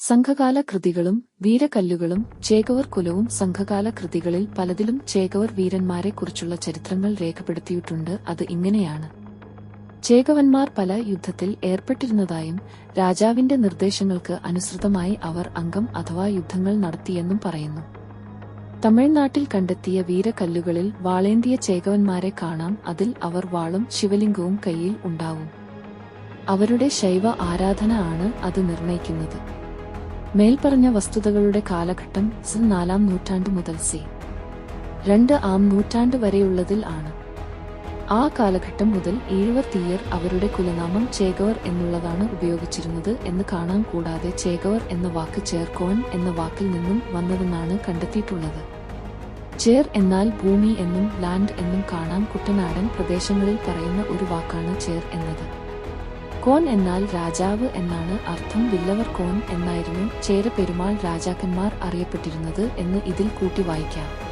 സംഘകാല കൃതികളും വീരകല്ലുകളും ചേകവർ കുലവും സംഘകാല കൃതികളിൽ പലതിലും ചേകവർ വീരന്മാരെക്കുറിച്ചുള്ള ചരിത്രങ്ങൾ രേഖപ്പെടുത്തിയിട്ടുണ്ട്. അത് ഇങ്ങനെയാണ്. ചേകവന്മാർ പല യുദ്ധത്തിൽ ഏർപ്പെട്ടിരുന്നതായും രാജാവിന്റെ നിർദ്ദേശങ്ങൾക്ക് അനുസൃതമായി അവർ അംഗം അഥവാ യുദ്ധങ്ങൾ നടത്തിയെന്നും പറയുന്നു. തമിഴ്നാട്ടിൽ കണ്ടെത്തിയ വീരകല്ലുകളിൽ വാളേന്തിയ ചേകവന്മാരെ കാണാം. അതിൽ അവർ വാളും ശിവലിംഗവും കയ്യിൽ ഉണ്ടാവും. അവരുടെ ശൈവ ആരാധന ആണ് അത് നിർണയിക്കുന്നത്. മേൽപ്പറഞ്ഞ വസ്തുതകളുടെ കാലഘട്ടം സി നാലാം നൂറ്റാണ്ട് മുതൽ സി. രണ്ട് ആം നൂറ്റാണ്ട് വരെയുള്ളതിൽ ആണ്. ആ കാലഘട്ടം മുതൽ ഏഴുവർ തീയർ അവരുടെ കുലനാമം ചേകവർ എന്നുള്ളതാണ് ഉപയോഗിച്ചിരുന്നത് എന്ന് കാണാൻ കൂടാതെ ചേകവർ എന്ന വാക്ക് ചേർക്കോൺ എന്ന വാക്കിൽ നിന്നും വന്നതെന്നാണ് കണ്ടെത്തിയിട്ടുള്ളത്. ചേർ എന്നാൽ ഭൂമി എന്നും ലാൻഡ് എന്നും കാണാൻ കുട്ടനാടൻ പ്രദേശങ്ങളിൽ പറയുന്ന ഒരു വാക്കാണ് ചേർ എന്നത്. കോൺ എന്നാൽ രാജാവ് എന്നാണ് അർത്ഥം വില്ലവർ കോൺ എന്നായിരുന്നു ചേര പെരുമാൾ രാജാക്കന്മാർ അറിയപ്പെട്ടിരുന്നത് എന്ന് ഇതിൽ കൂട്ടി വായിക്കാം.